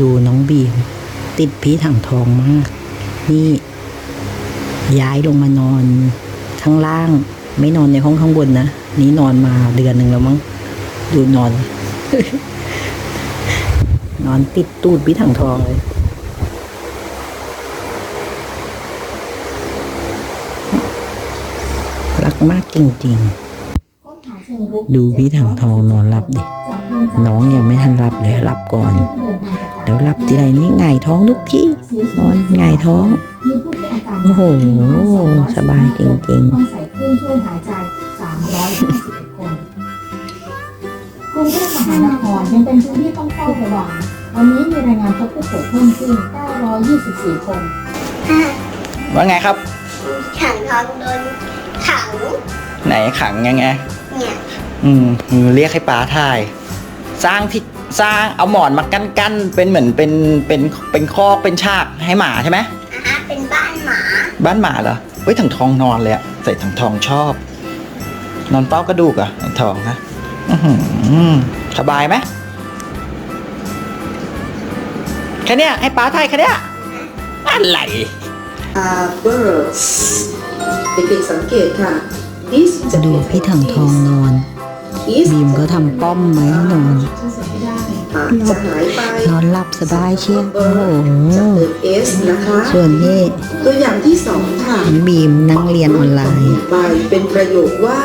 ดูน้องบีม ติดพี่ถังทองมาก นี่ ย้ายลงมานอนข้างล่าง ไม่นอนในห้องข้างบนนะ นี่นอนมาเดือนหนึ่งแล้วมั้ง ดูนอน นอนติดตูดพี่ถังทองเลยรักมากจริงๆ ดูพี่ถังทองนอนหลับดิ น้องยังไม่ทันหลับเลยหลับก่อน แล้วหลับทีไรนี่หงายท้องทุกทีนอนหงายท้อง โอ้โห สบายจริงต้องใส่เครื่องช่วยหายใจ351คนกรุงเทพมหานครยังเป็นพื้นที่ต้องเฝ้าระวัง วันนี้มีรายงานพบผู้ป่วยเพิ่มขึ้น 924 คนว่าไงครับถังทองโดนขัง ไหนขังยังไง เนี่ย อืมมือเรียกให้ป้าถ่าย สร้างที่ สร้างเอาหมอนมากั้นกั้นเป็นเหมือนเป็นเป็นเป็นคอกเป็นฉากให้หมาใช่ไหมนะฮะเป็นบ้านหมา บ้านหมาเหรอเฮ้ยถังทองนอนเลยอะใส่ถังทองชอบ นอนเป้ากระดูกอะถังทองนะอื้อหือสบายไหมแค่เนี้ยให้ป้าถ่ายแค่เนี้ยอะไร are birds เด็กๆสังเกตค่ะ this ๆดูพี่ถังทองนอน is บีมก็ทำป้อมไว้นอนจะหายไปนอนหลับสบายเชียวโอ้โหจะเติม s นะคะส่วนนี่ตัวอย่างที่สองค่ะบีมนั่งเรียนออนไลน์ใบเป็นประโยคว่า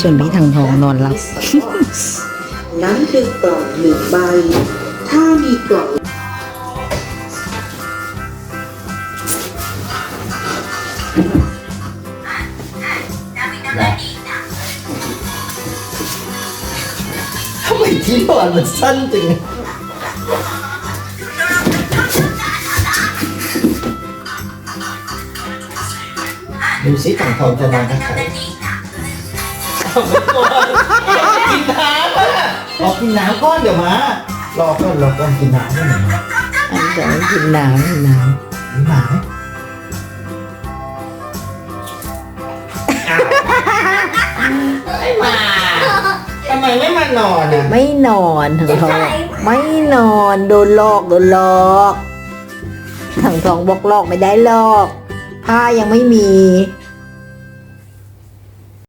ส่วนพี่ถังทองนอนหลับ is a box นั้นคือกล่องหนึ่งใบ ถ้ามีกล่อง ทำไมที่นอนมันสั้นจังดูสิถังทองจะนอนกันใครกินน้ำอะรอกินน้ำก้อนเดี๋ยวมา รอก่อนรอก่อนกินน้ำก่อนเดี๋ยวมาอันจะกินน้ำกินน้มีหมา นอนอะำไม่นอนถังทองไม่นอนโดนหลอกโดนหลอกถังทองบอกหลอกไม่ได้หลอก ผ้ายังไม่มี